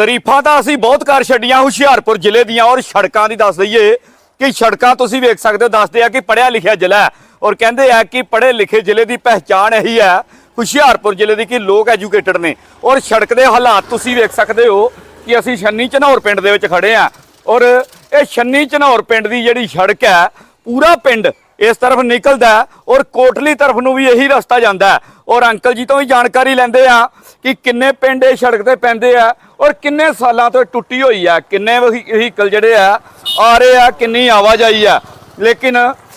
ਤਾਰੀਫਾਂ ਤਾਂ ਅਸੀਂ ਬਹੁਤ ਕਰ ਛੱਡੀਆਂ ਹੁਸ਼ਿਆਰਪੁਰ ਜ਼ਿਲ੍ਹੇ ਦੀਆਂ ਔਰ ਸੜਕਾਂ ਦੀ ਦੱਸ ਦਈਏ ਕਿ ਸੜਕਾਂ ਤੁਸੀਂ ਵੇਖ ਸਕਦੇ ਹੋ, ਦੱਸਦੇ ਆ ਕਿ ਪੜਿਆ ਲਿਖਿਆ ਜ਼ਿਲ੍ਹਾ ਔਰ ਕਹਿੰਦੇ ਆ ਕਿ ਪੜ੍ਹੇ ਲਿਖੇ ਜ਼ਿਲ੍ਹੇ ਦੀ ਪਹਿਚਾਣ ਇਹੀ ਹੈ, ਹੁਸ਼ਿਆਰਪੁਰ ਜ਼ਿਲ੍ਹੇ ਦੀ ਕਿ ਲੋਕ ਐਜੂਕੇਟਡ ਨੇ ਔਰ ਸੜਕ ਦੇ ਹਾਲਾਤ ਤੁਸੀਂ ਵੇਖ ਸਕਦੇ ਹੋ ਕਿ ਅਸੀਂ ਛੰਨੀ ਚਨੌਰ ਪਿੰਡ ਦੇ ਵਿੱਚ ਖੜੇ ਆ ਔਰ ਇਹ ਛੰਨੀ ਚਨੌਰ ਪਿੰਡ ਦੀ ਜਿਹੜੀ ਸੜਕ ਹੈ, ਪੂਰਾ ਪਿੰਡ ਇਸ ਤਰਫ ਨਿਕਲਦਾ ਔਰ ਕੋਟਲੀ ਤਰਫ ਨੂੰ ਵੀ ਇਹੀ ਰਸਤਾ ਜਾਂਦਾ ਔਰ ਅੰਕਲ ਜੀ ਤੋਂ ਵੀ ਜਾਣਕਾਰੀ ਲੈਂਦੇ ਆ ਕਿ ਕਿੰਨੇ ਪਿੰਡ ਇਹ ਸੜਕ ਤੇ ਪੈਂਦੇ ਆ ਔਰ ਕਿੰਨੇ ਸਾਲਾਂ ਤੋਂ ਇਹ ਟੁੱਟੀ ਹੋਈ ਆ, ਕਿੰਨੇ ਵਹੀਕਲ ਜਿਹੜੇ ਆ ਆ ਰਹੇ ਆ, ਕਿੰਨੀ ਆਵਾਜਾਈ ਆ। ਲੇਕਿਨ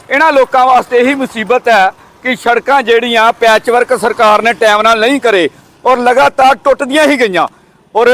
ਇਹਨਾਂ ਲੋਕਾਂ ਵਾਸਤੇ ਇਹੀ ਮੁਸੀਬਤ ਹੈ ਕਿ ਸੜਕਾਂ ਜਿਹੜੀਆਂ ਪੈਚਵਰਕ ਸਰਕਾਰ ਨੇ ਟਾਈਮ ਨਾਲ ਨਹੀਂ ਕਰੇ ਔਰ ਲਗਾਤਾਰ ਟੁੱਟਦੀਆਂ ਹੀ ਗਈਆਂ। ਔਰ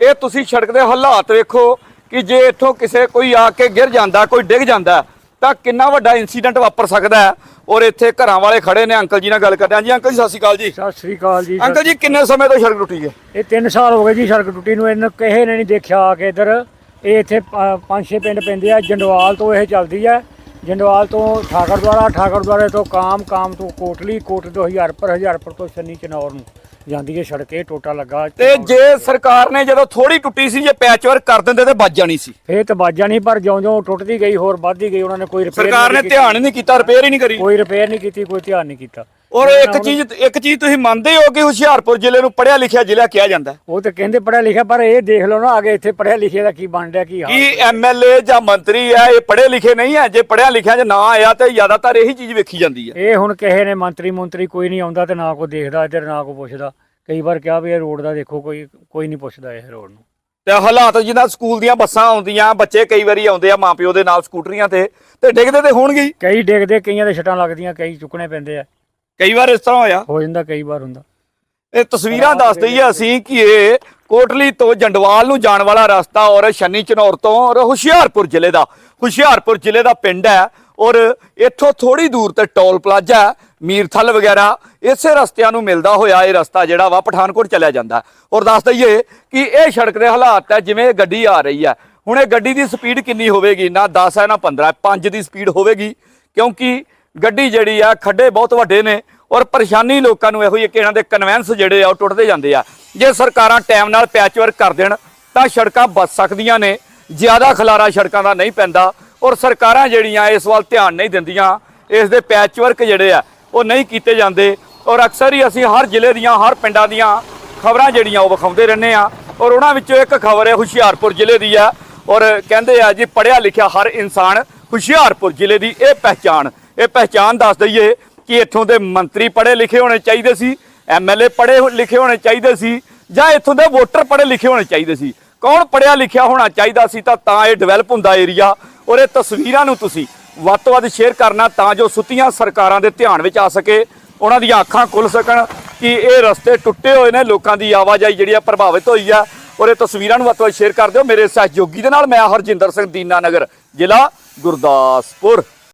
ਇਹ ਤੁਸੀਂ ਸੜਕ ਦੇ ਹਾਲਾਤ ਵੇਖੋ ਕਿ ਜੇ ਇੱਥੋਂ ਕਿਸੇ ਕੋਈ ਆ ਕੇ ਗਿਰ ਜਾਂਦਾ, ਕੋਈ ਡਿੱਗ ਜਾਂਦਾ ਤਾਂ ਕਿੰਨਾ ਵੱਡਾ ਇਨਸੀਡੈਂਟ ਵਾਪਰ ਸਕਦਾ ਹੈ? ਔਰ ਇੱਥੇ ਘਰਾਂ ਵਾਲੇ ਖੜੇ ਨੇ ਅੰਕਲ ਜੀ ਨਾਲ ਗੱਲ ਕਰਦੇ ਹਾਂ। ਜੀ ਅੰਕਲ ਜੀ ਸਤਿ ਸ਼੍ਰੀ ਅਕਾਲ ਜੀ। ਸਤਿ ਸ੍ਰੀ ਅਕਾਲ ਜੀ ਅੰਕਲ ਜੀ ਕਿੰਨੇ ਸਮੇਂ ਤੋਂ ਸੜਕ ਟੁੱਟੀ ਹੈ? ਇਹ 3 ਸਾਲ ਹੋ ਗਏ ਜੀ ਸੜਕ ਟੁੱਟੀ ਨੂੰ ਇਹਨੂੰ ਕਿਸੇ ਨੇ ਨਹੀਂ ਦੇਖਿਆ ਆ ਕੇ ਇੱਧਰ। ਇਹ ਇੱਥੇ ਪੰਜ ਛੇ ਪਿੰਡ ਪੈਂਦੇ ਆ ਜੰਡਵਾਲ ਤੋਂ ਇਹ ਚੱਲਦੀ ਹੈ। ਜੰਡਵਾਲ ਤੋਂ ਠਾਕਰ ਦੁਆਰਾ ਠਾਕਰ ਦੁਆਰੇ ਤੋਂ ਕਾਮ ਕਾਮ ਤੋਂ ਕੋਟਲੀ ਕੋਟ ਤੋਂ ਹਜ਼ਾਰਪੁਰ ਹਜ਼ਾਰਪੁਰ ਤੋਂ ਛੰਨੀ ਚਨੌਰ ਨੂੰ। ਜਾਂਦੀ ਹੈ ਸੜਕ ਇਹ ਟੋਟਾ ਲੱਗਾ। ਤੇ ਜੇ ਸਰਕਾਰ ਨੇ ਜਦੋਂ ਥੋੜੀ ਟੁੱਟੀ ਸੀ ਜੇ ਪੈਚਵਰਕ ਕਰ ਦਿੰਦੇ ਤੇ ਵੱਜ ਜਾਣੀ ਸੀ। ਫੇਰ ਤਾਂ ਬਾਜਾ ਨਹੀਂ ਪਰ ਜਿਉਂ-ਜਿਉਂ ਟੁੱਟਦੀ ਗਈ ਹੋਰ ਵੱਧਦੀ ਗਈ ਉਹਨਾਂ ਨੇ ਕੋਈ ਰਿਪੇਅਰ ਸਰਕਾਰ ਨੇ ਧਿਆਨ ਹੀ ਨਹੀਂ ਕੀਤਾ ਰਿਪੇਅਰ ਹੀ ਨਹੀਂ ਕਰੀ। ਕੋਈ ਰਿਪੇਅਰ ਨਹੀਂ ਕੀਤੀ ਕੋਈ ਧਿਆਨ ਨਹੀਂ ਕੀਤਾ। ਔਰ ਇੱਕ ਚੀਜ਼ ਇੱਕ ਚੀਜ਼ ਤੁਸੀਂ ਮੰਨਦੇ ਹੋ ਕਿ ਹੁਸ਼ਿਆਰਪੁਰ ਜ਼ਿਲ੍ਹੇ ਨੂੰ ਪੜਿਆ ਲਿਖਿਆ ਜ਼ਿਲ੍ਹਾ ਕਿਹਾ ਜਾਂਦਾ ਹੈ? ਉਹ ਤਾਂ ਕਹਿੰਦੇ ਪੜਿਆ ਲਿਖਿਆ ਪਰ ਇਹ ਦੇਖ ਲਓ ਨਾ ਅੱਗੇ ਇੱਥੇ ਪੜਿਆ ਲਿਖਿਆ ਦਾ ਕੀ ਬਣ ਰਿਹਾ ਕੀ ਹਾਲ ਕੀ ਐਮਐਲਏ ਜਾਂ ਮੰਤਰੀ ਹੈ ਇਹ ਪੜ੍ਹੇ ਲਿਖੇ ਨਹੀਂ ਹੈ। ਜੇ ਪੜਿਆ ਲਿਖਿਆ ਜੇ ਨਾ ਆਇਆ ਤੇ ਜ਼ਿਆਦਾਤਰ ਇਹੀ ਚੀਜ਼ ਵੇਖੀ ਜਾਂਦੀ ਹੈ। ਇਹ ਹੁਣ ਕਿਸੇ ਨੇ ਮੰਤਰੀ ਮੰਤਰੀ ਕੋਈ ਨਹੀਂ ਆਉਂਦਾ ਤੇ ਨਾ ਕੋਈ ਦੇਖਦਾ ਇੱਧਰ ਨਾ ਕੋਈ ਪੁੱਛਦਾ। ਕਈ ਵਾਰ ਕਿਹਾ ਵੀ ਇਹ ਰੋਡ ਦਾ ਦੇਖੋ ਕੋਈ ਕੋਈ ਨਹੀਂ ਪੁੱਛਦਾ ਇਹ ਰੋਡ ਨੂੰ। ਤੇ ਹਾਲਾਤ ਜਿੱਦਾਂ ਸਕੂਲ ਦੀਆਂ ਬੱਸਾਂ ਆਉਂਦੀਆਂ ਬੱਚੇ ਕਈ ਵਾਰੀ ਆਉਂਦੇ ਆ ਮਾਪਿਓ ਦੇ ਨਾਲ ਸਕੂਟਰੀਆਂ ਤੇ ਤੇ ਡਿੱਗਦੇ ਤੇ ਹੋਣਗੇ ਹੀ। ਕਈ ਡਿੱਗਦੇ ਕਈਆਂ ਦੇ ਛਟਾਂ ਲੱਗਦੀਆਂ ਕਈ ਚੁੱਕਣੇ ਪੈਂਦੇ ਆ। ਕਈ ਵਾਰ ਇਸ ਤਰ੍ਹਾਂ ਹੋਇਆ। ਹੋ ਜਾਂਦਾ ਕਈ ਵਾਰ ਹੁੰਦਾ। ਇਹ ਤਸਵੀਰਾਂ ਦੱਸ ਦਈਏ ਅਸੀਂ ਕਿ ਇਹ ਕੋਟਲੀ ਤੋਂ ਜੰਡਵਾਲ ਨੂੰ ਜਾਣ ਵਾਲਾ ਰਸਤਾ ਔਰ ਸ਼ਨੀ ਚਨੌਰ ਤੋਂ ਔਰ ਹੁਸ਼ਿਆਰਪੁਰ ਜ਼ਿਲ੍ਹੇ ਦਾ ਹੁਸ਼ਿਆਰਪੁਰ ਜ਼ਿਲ੍ਹੇ ਦਾ ਪਿੰਡ ਹੈ ਔਰ ਇੱਥੋਂ ਥੋੜੀ ਦੂਰ ਤੇ ਟੋਲ ਪਲਾਜ਼ਾ ਹੈ, ਮੀਰਥਲ ਵਗੈਰਾ ਇਸੇ ਰਸਤਿਆਂ ਨੂੰ ਮਿਲਦਾ ਹੋਇਆ ਇਹ ਰਸਤਾ ਜਿਹੜਾ ਵਾ ਪਠਾਨਕੋਟ ਚਲਿਆ ਜਾਂਦਾ ਹੈ। ਔਰ ਦੱਸ ਦਈਏ ਕਿ ਇਹ ਸੜਕ ਦੇ ਹਾਲਾਤ ਹੈ ਜਿਵੇਂ ਗੱਡੀ ਆ ਰਹੀ ਹੈ। ਹੁਣ ਇਹ ਗੱਡੀ ਦੀ ਸਪੀਡ ਕਿੰਨੀ ਹੋਵੇਗੀ? ਨਾ 10 ਹੈ ਨਾ 15 5 ਦੀ ਸਪੀਡ ਹੋਵੇਗੀ ਕਿਉਂਕਿ ਗੱਡੀ ਜਿਹੜੀ ਆ, ਖੱਡੇ ਬਹੁਤ ਵੱਡੇ ਨੇ ਔਰ ਪਰੇਸ਼ਾਨੀ ਲੋਕਾਂ ਨੂੰ ਇਹੋ ਹੀ ਕਿ ਇਹਨਾਂ ਦੇ ਕਨਵੈਂਸ ਜਿਹੜੇ ਆ, ਉਹ ਟੁੱਟਦੇ ਜਾਂਦੇ ਆ। ਜੇ ਸਰਕਾਰਾਂ ਟਾਈਮ ਨਾਲ ਪੈਚਵਰਕ ਕਰ ਦੇਣ, ਤਾਂ ਸੜਕਾਂ ਬਚ ਸਕਦੀਆਂ ਨੇ। ਜ਼ਿਆਦਾ ਖਲਾਰਾ ਸੜਕਾਂ ਦਾ ਨਹੀਂ ਪੈਂਦਾ ਔਰ ਸਰਕਾਰਾਂ ਜਿਹੜੀਆਂ ਇਸ ਵੱਲ ਧਿਆਨ ਨਹੀਂ ਦਿੰਦੀਆਂ, ਇਸ ਦੇ ਪੈਚਵਰਕ ਜਿਹੜੇ ਆ, ਉਹ ਨਹੀਂ ਕੀਤੇ ਜਾਂਦੇ। ਔਰ ਅਕਸਰ ਹੀ ਅਸੀਂ ਹਰ ਜ਼ਿਲ੍ਹੇ ਦੀਆਂ, ਹਰ ਪਿੰਡਾਂ ਦੀਆਂ ਖਬਰਾਂ ਜਿਹੜੀਆਂ, ਉਹ ਵਿਖਾਉਂਦੇ ਰਹਿੰਦੇ ਆ ਔਰ ਉਹਨਾਂ ਵਿੱਚੋਂ ਇੱਕ ਖਬਰ ਹੈ, ਹੁਸ਼ਿਆਰਪੁਰ ਜ਼ਿਲ੍ਹੇ ਦੀ ਆ। ਔਰ ਕਹਿੰਦੇ ਆ ਜੀ ਪੜਿਆ ਲਿਖਿਆ ਹਰ ਇਨਸਾਨ ਹੁਸ਼ਿਆਰਪੁਰ ਜ਼ਿਲ੍ਹੇ ਦੀ ਇਹ ਪਹਿਚਾਣ। ਇਹ ਪਹਿਚਾਣ ਦੱਸ ਦਈਏ ਕਿ ਇੱਥੋਂ ਦੇ ਮੰਤਰੀ ਪੜ੍ਹੇ ਲਿਖੇ ਹੋਣੇ ਚਾਹੀਦੇ ਸੀ ਐਮਐਲਏ ਪੜ੍ਹੇ ਹੋ- ਲਿਖੇ ਹੋਣੇ ਚਾਹੀਦੇ ਸੀ, ਜਾਂ ਇੱਥੋਂ ਦੇ ਵੋਟਰ ਪੜ੍ਹੇ ਲਿਖੇ ਹੋਣੇ ਚਾਹੀਦੇ ਸੀ। ਕੌਣ ਪੜ੍ਹਿਆ ਲਿਖਿਆ ਹੋਣਾ ਚਾਹੀਦਾ ਸੀ ਤਾਂ ਤਾਂ ਇਹ ਡਿਵੈਲਪ ਹੁੰਦਾ ਏਰੀਆ ਔਰ ਇਹ ਤਸਵੀਰਾਂ ਨੂੰ ਤੁਸੀਂ ਵੱਧ ਤੋਂ ਵੱਧ ਸ਼ੇਅਰ ਕਰਨਾ ਤਾਂ ਜੋ ਸੁੱਤੀਆਂ ਸਰਕਾਰਾਂ ਦੇ ਧਿਆਨ ਵਿੱਚ ਆ ਸਕੇ। ਉਹਨਾਂ ਦੀਆਂ ਅੱਖਾਂ ਖੁੱਲ ਸਕਣ ਕਿ ਇਹ ਰਸਤੇ ਟੁੱਟੇ ਹੋਏ ਨੇ, ਲੋਕਾਂ ਦੀ ਆਵਾਜਾਈ ਜਿਹੜੀ ਆ ਪ੍ਰਭਾਵਿਤ ਹੋਈ ਆ ਔਰ ਇਹ ਤਸਵੀਰਾਂ ਨੂੰ ਵੱਧ ਤੋਂ ਵੱਧ ਸ਼ੇਅਰ ਕਰ ਦਿਓ। ਮੇਰੇ ਸਹਿਯੋਗੀ ਦੇ ਨਾਲ ਮੈਂ ਹਰਜਿੰਦਰ ਸਿੰਘ ਦੀਨਾ ਨਗਰ ਜ਼ਿਲ੍ਹਾ ਗੁਰਦਾਸਪੁਰ।